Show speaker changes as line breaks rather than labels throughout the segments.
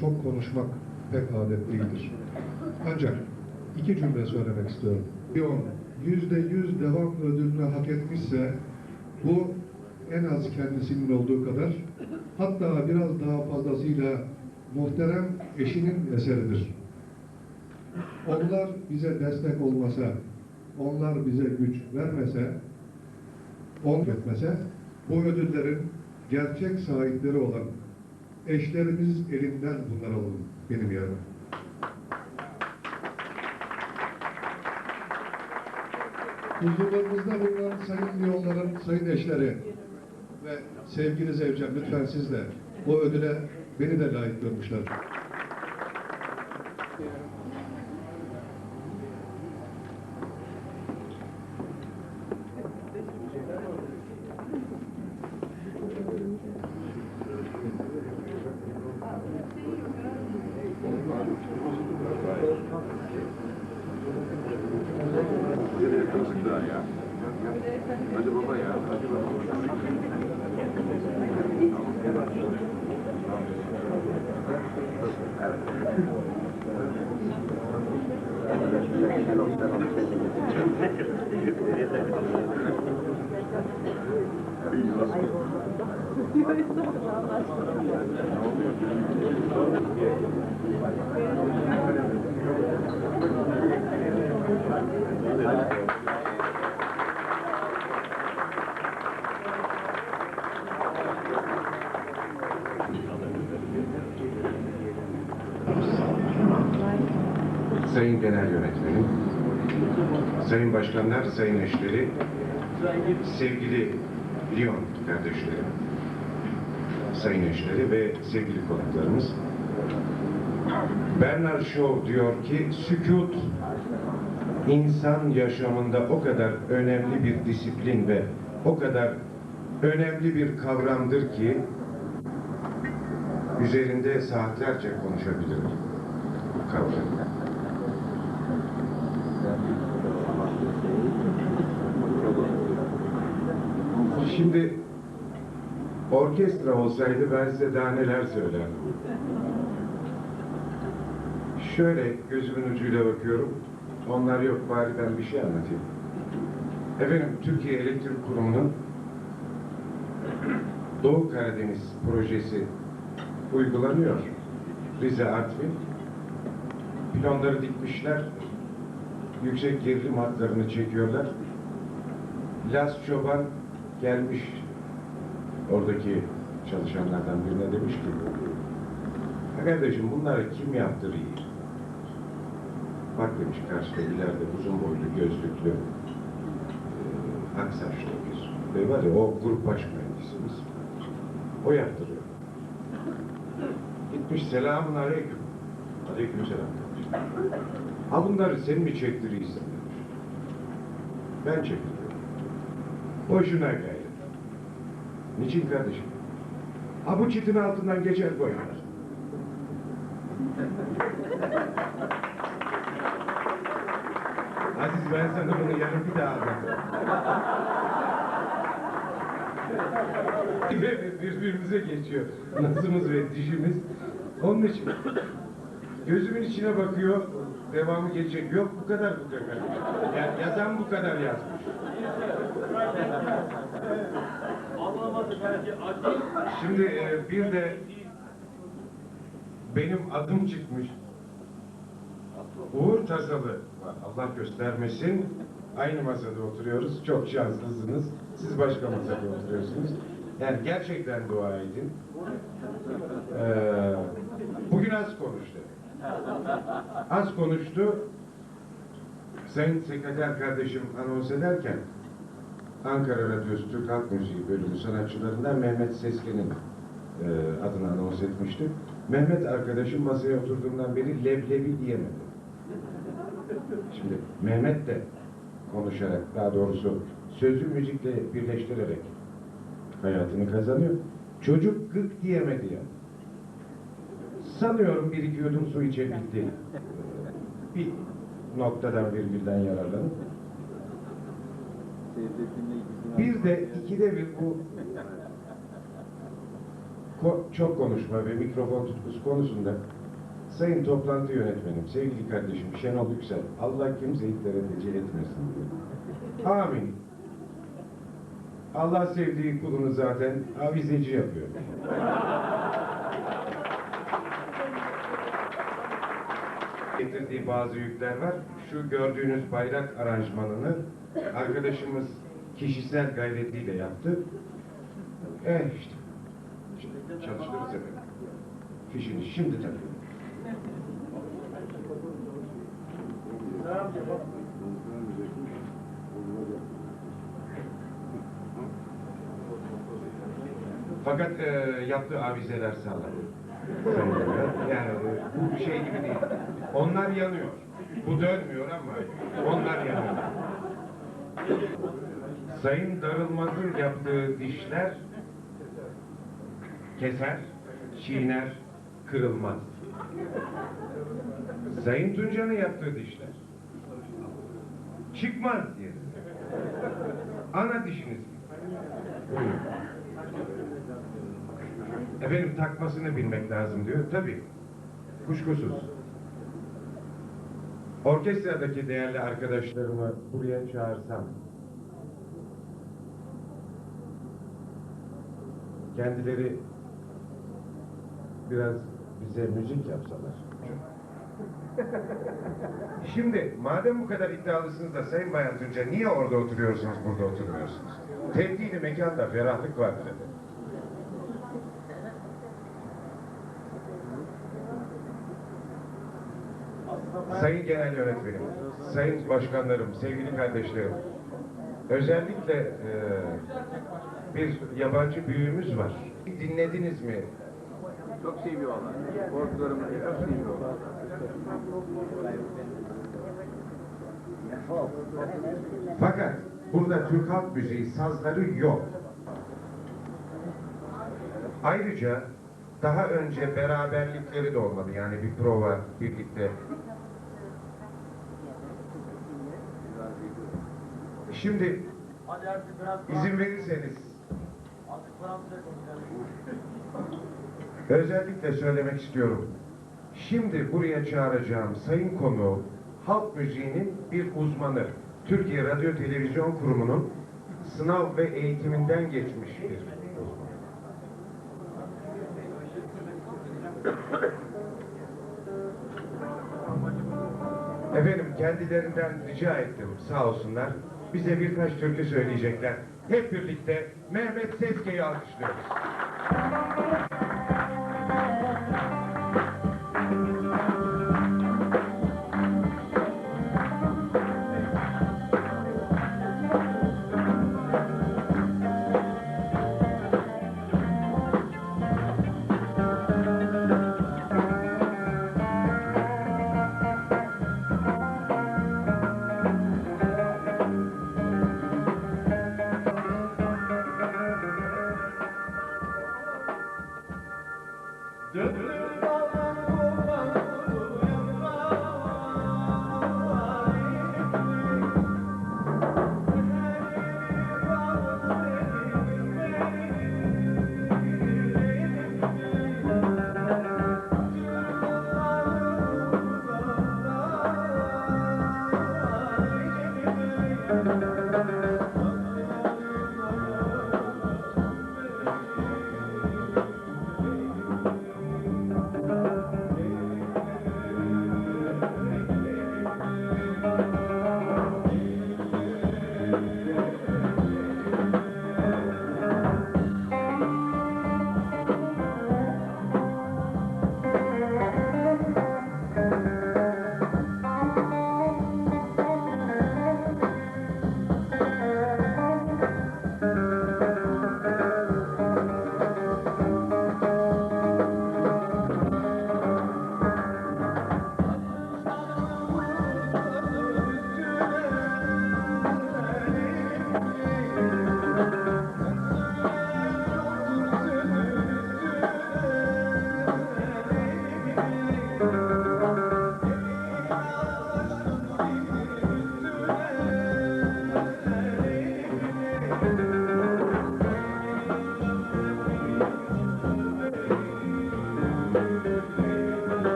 çok konuşmak pek adet değildir. Ancak iki cümle söylemek istiyorum. Lyon yüzde yüz devam ödülünü hak etmişse bu en az kendisinin olduğu kadar hatta biraz daha fazlasıyla muhterem eşinin eseridir. Onlar bize destek olmasa, onlar bize güç vermese, on etmese, bu ödüllerin gerçek sahipleri olan eşlerimiz elinden bunlar alın benim yerime. Huzurlarımızda bulunan sayın Liyonların sayın eşleri ve sevgili Zevcem lütfen siz de bu ödüle beni de layık görmüşler.
Sayın Genel Yönetmenim, Sayın Başkanlar, Sayın eşleri, sevgili Lyon kardeşlerim, Sayın eşleri ve sevgili konuklarımız. Bernard Shaw diyor ki, sükut insan yaşamında o kadar önemli bir disiplin ve o kadar önemli bir kavramdır ki üzerinde saatlerce konuşabilirim bu kavramı. Şimdi orkestra olsaydı ben size daha neler söylerdim. Şöyle gözümün ucuyla bakıyorum. Onlar yok bari ben bir şey anlatayım. Efendim Türkiye Elektrik Kurumu'nun Doğu Karadeniz projesi uygulanıyor. Rize Artvin. Pilonları dikmişler. Yüksek gerilim hatlarını çekiyorlar. Las Çoban gelmiş oradaki çalışanlardan birine demiş ki "Ya kardeşim bunları kim yaptırıyor? Bak demiş karşıda ileride uzun boylu gözlüklü e, ak bir bey var ya o grup baş mühendisimiz. O yaptırıyor. Gitmiş selamun aleyküm. Aleyküm selam. Ha bunları sen mi çektiriyorsun demiş. Ben çektiriyorum. Boşuna gayret. Niçin kardeşim? Ha bu çitin altından geçer boyunlar. Aziz ben sana bunu yarın bir daha anlatırım. Birbirimize geçiyor. Nazımız ve dişimiz. Onun için gözümün içine bakıyor, devamı gelecek. Yok bu kadar bu kadar. Yani yazan bu kadar yazmış. Şimdi e, bir de benim adım çıkmış. Uğur Tasalı var. Allah göstermesin. Aynı masada oturuyoruz. Çok şanslısınız. Siz başka masada oturuyorsunuz. Yani gerçekten dua edin. Ee, bugün az konuştu. Az konuştu. Sayın Sekreter kardeşim anons ederken Ankara Radyosu Türk Halk Müziği bölümü sanatçılarından Mehmet Sesken'in e, adını anons etmişti. Mehmet arkadaşım masaya oturduğundan beri leblebi diyemedi. Şimdi Mehmet de konuşarak, daha doğrusu sözlü müzikle birleştirerek hayatını kazanıyor. Çocuk gık diyemedi ya. Sanıyorum bir iki yudum su içebildi. Bir noktadan virgülden yararlanıp. Bir de ikide bir bu ko- çok konuşma ve mikrofon tutkusu konusunda Sayın toplantı yönetmenim, sevgili kardeşim Şenol Yüksel, Allah kimseyi tereteci etmesin diyor. Amin. Allah sevdiği kulunu zaten avizeci yapıyor. Getirdiği bazı yükler var. Şu gördüğünüz bayrak aranjmanını arkadaşımız kişisel gayretiyle yaptı. Eh işte. Çalıştırırız efendim. Fişini şimdi takıyorum. Fakat e, yaptığı avizeler sağlam. Yani bu şey gibi değil. Onlar yanıyor. Bu dönmüyor ama onlar yanıyor. Sayın Darılmaz'ın yaptığı dişler keser, çiğner, kırılmaz. Sayın Tunca'nın yaptığı dişler çıkmaz diye. Ana dişiniz. Buyurun. Efendim takmasını bilmek lazım diyor. Tabii. Kuşkusuz. Orkestradaki değerli arkadaşlarımı buraya çağırsam kendileri biraz bize müzik yapsalar. Şimdi madem bu kadar iddialısınız da Sayın Bayan Tunca niye orada oturuyorsunuz, burada oturmuyorsunuz? Tebdili mekanda ferahlık vardır efendim. Sayın Genel Yönetmenim, Sayın Başkanlarım, sevgili kardeşlerim, özellikle e, bir yabancı büyüğümüz var. Dinlediniz mi?
Çok seviyorlar. Korkularımı çok seviyorlar.
Fakat burada Türk halk müziği sazları yok. Ayrıca daha önce beraberlikleri de olmadı. Yani bir prova birlikte. Şimdi
Hadi artık biraz
izin verirseniz özellikle söylemek istiyorum. Şimdi buraya çağıracağım sayın konuğu halk müziğinin bir uzmanı. Türkiye Radyo Televizyon Kurumu'nun sınav ve eğitiminden geçmiş bir uzman. Efendim kendilerinden rica ettim sağ olsunlar. Bize birkaç türkü söyleyecekler. Hep birlikte Mehmet Sezke'yi alkışlıyoruz.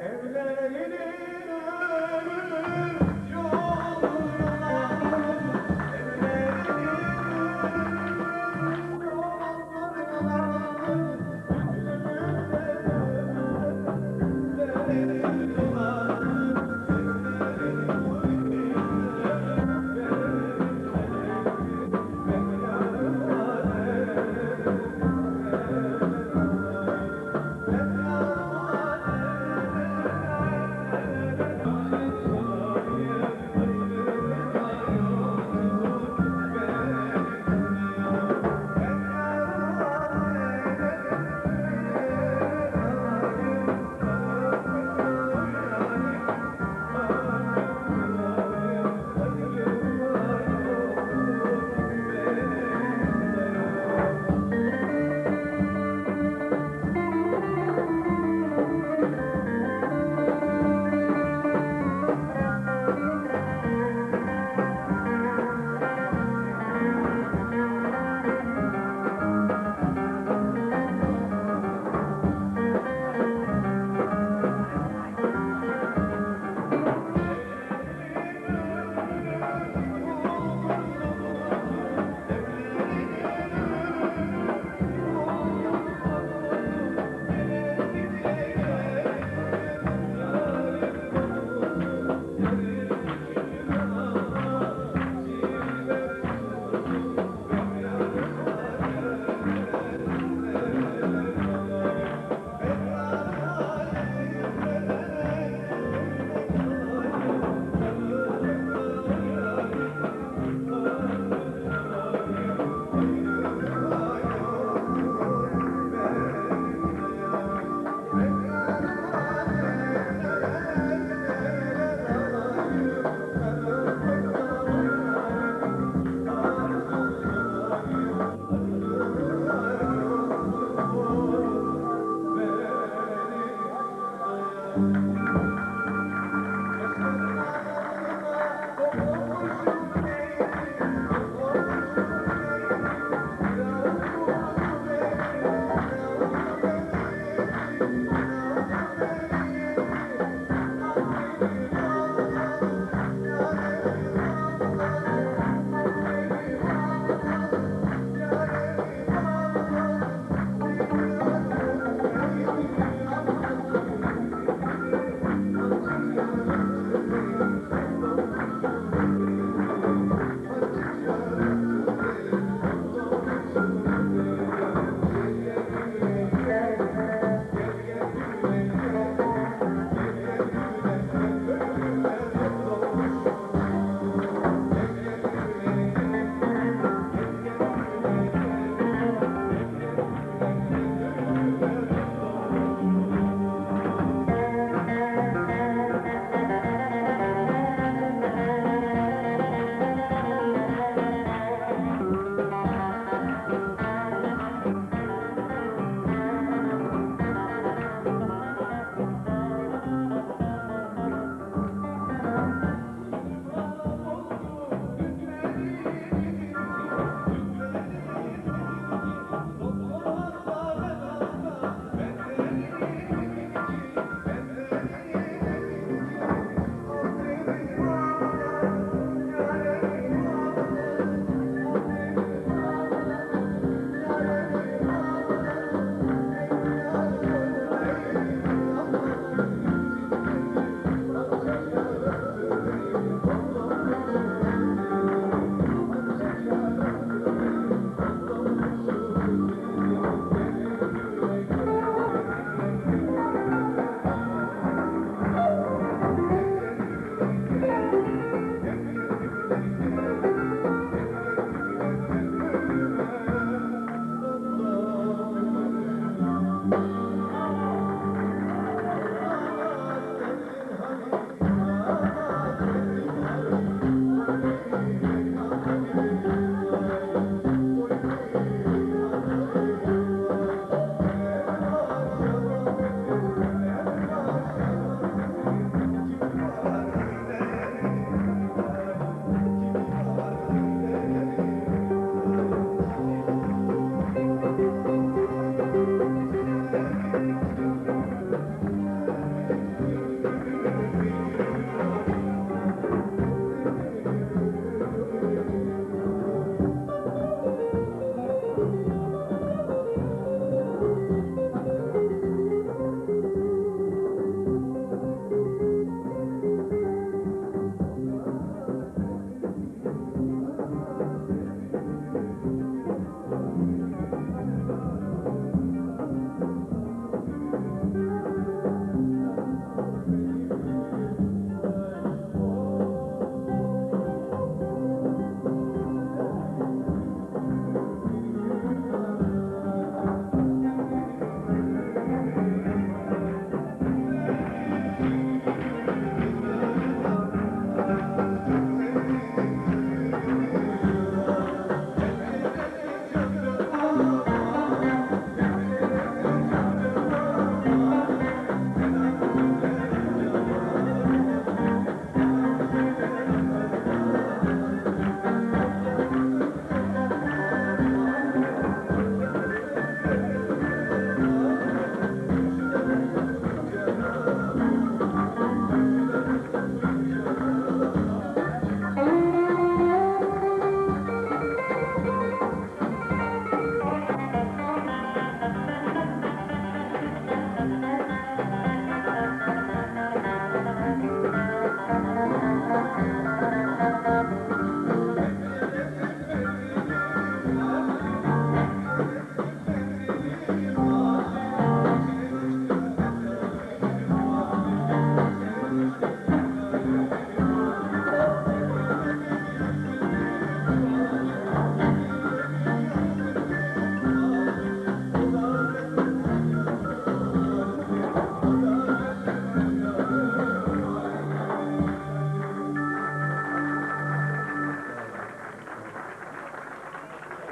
evlerine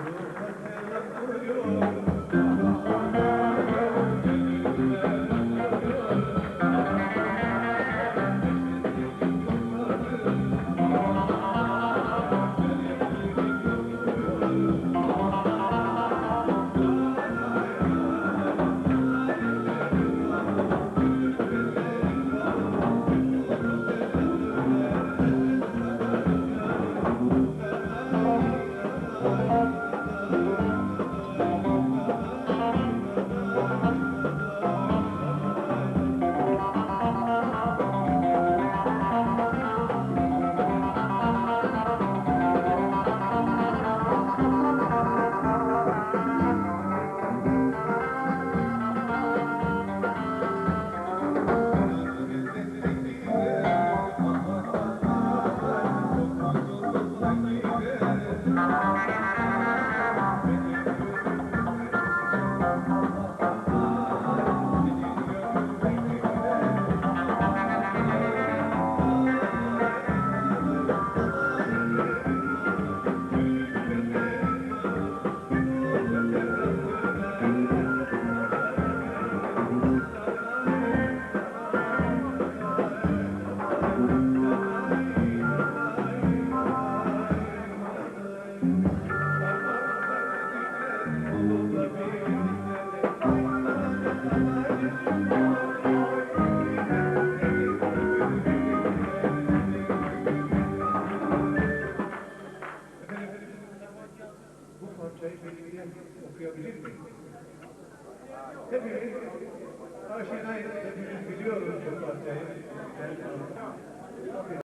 Thank you.